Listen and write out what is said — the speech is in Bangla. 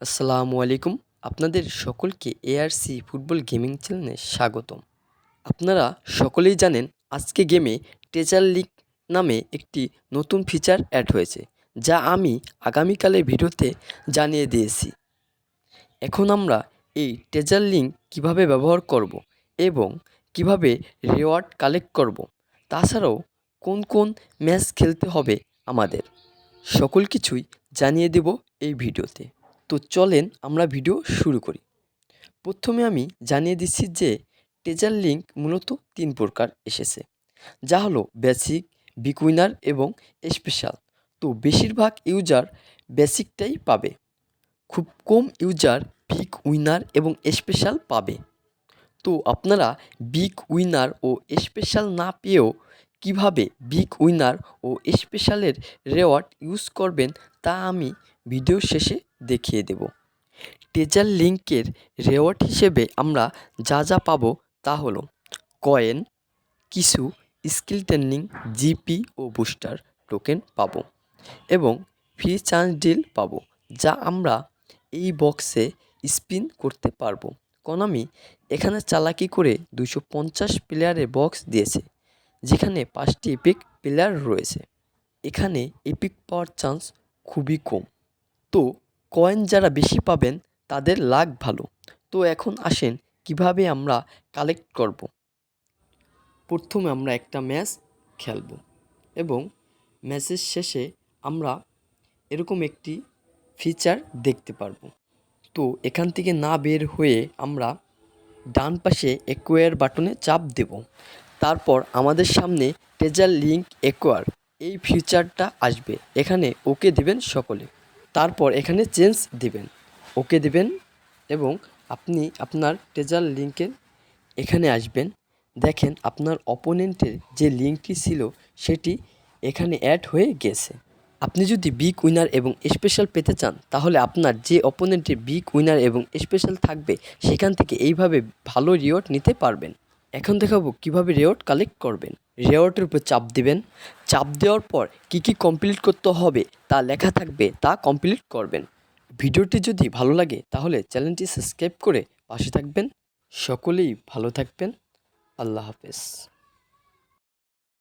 আসসালামু আলাইকুম। আপনাদের সকলকে এআরসি ফুটবল গেমিং চ্যানেলে স্বাগতম। আপনারা সকলেই জানেন আজকে গেমে ট্রেজার লিগ নামে একটি নতুন ফিচার অ্যাড হয়েছে, যা আমি আগামীকালের ভিডিওতে জানিয়ে দিয়েছি। এখন আমরা এই ট্রেজার লিঙ্ক কীভাবে ব্যবহার করব এবং কীভাবে রেওয়ার্ড কালেক্ট করব, তাছাড়াও কোন কোন ম্যাচ খেলতে হবে আমাদের, সকল কিছুই জানিয়ে দেব এই ভিডিওতে। তো চলেন আমরা ভিডিও শুরু করি। প্রথমে আমি জানিয়ে দিচ্ছি যে টেজার লিঙ্ক মূলত তিন প্রকার এসেছে। যা হলো বেসিক বিগ উইনার এবং স্পেশাল তো বেশিরভাগ ইউজার বেসিকটাই পাবে। খুব কম ইউজার বিগ উইনার এবং স্পেশাল পাবে। তো আপনারা বিগ উইনার ও স্পেশাল না পেয়েও কীভাবে বিগ উইনার ও স্পেশালের রেওয়ার্ড ইউজ করবেন তা আমি ভিডিও শেষে দেখিয়ে দেব। টেজার লিঙ্কের রেওয়ার্ড হিসেবে আমরা যা যা পাবো তা হলো কয়েন কিছু স্কিল ট্রেনিং জিপি ও বুস্টার টোকেন পাবো এবং ফ্রি চান্স ডিল পাবো যা আমরা এই বক্সে স্পিন করতে পারব। কনামি এখানে চালাকি করে দুশো পঞ্চাশ প্লেয়ারের বক্স দিয়েছে। যেখানে পাঁচটি এপিক প্লেয়ার রয়েছে। এখানে এপিক পাওয়ার চান্স খুবই কম। তো কয়েন যারা বেশি পাবেন, তাদের লাক ভালো। তো এখন আসেন কীভাবে আমরা কালেক্ট করব? প্রথমে আমরা একটা ম্যাচ খেলব এবং ম্যাচের শেষে আমরা এরকম একটি ফিচার দেখতে পারব। তো এখান থেকে না বের হয়ে আমরা ডান পাশে একুয়ার বাটনে চাপ দেব। তারপর আমাদের সামনে ট্রেজার লিঙ্ক একোয়ার। এই ফিচারটা আসবে। এখানে ওকে দিবেন সকলে। তারপর এখানে চেঞ্জ দিবেন। ওকে দিবেন এবং আপনি আপনার ট্রেজার লিঙ্কের এখানে আসবেন। দেখেন আপনার অপোনেন্টের যে লিঙ্কটি ছিল, সেটি এখানে অ্যাড হয়ে গেছে। আপনি যদি বিগ উইনার এবং স্পেশাল পেতে চান, তাহলে আপনার যে অপোনেন্টের বিগ উইনার এবং স্পেশাল থাকবে, সেখান থেকে এইভাবে ভালো রিওয়ার্ড নিতে পারবেন। এখন দেখাবো কীভাবে রেওয়ার্ড কালেক্ট করবেন। রেওয়ার্ডের উপর চাপ দিবেন। চাপ দেওয়ার পর কি কি কমপ্লিট করতে হবে তা লেখা থাকবে, তা কমপ্লিট করবেন। ভিডিওটি যদি ভালো লাগে তাহলে চ্যানেলটি সাবস্ক্রাইব করে পাশে থাকবেন। সকলেই ভালো থাকবেন। আল্লাহ হাফেজ।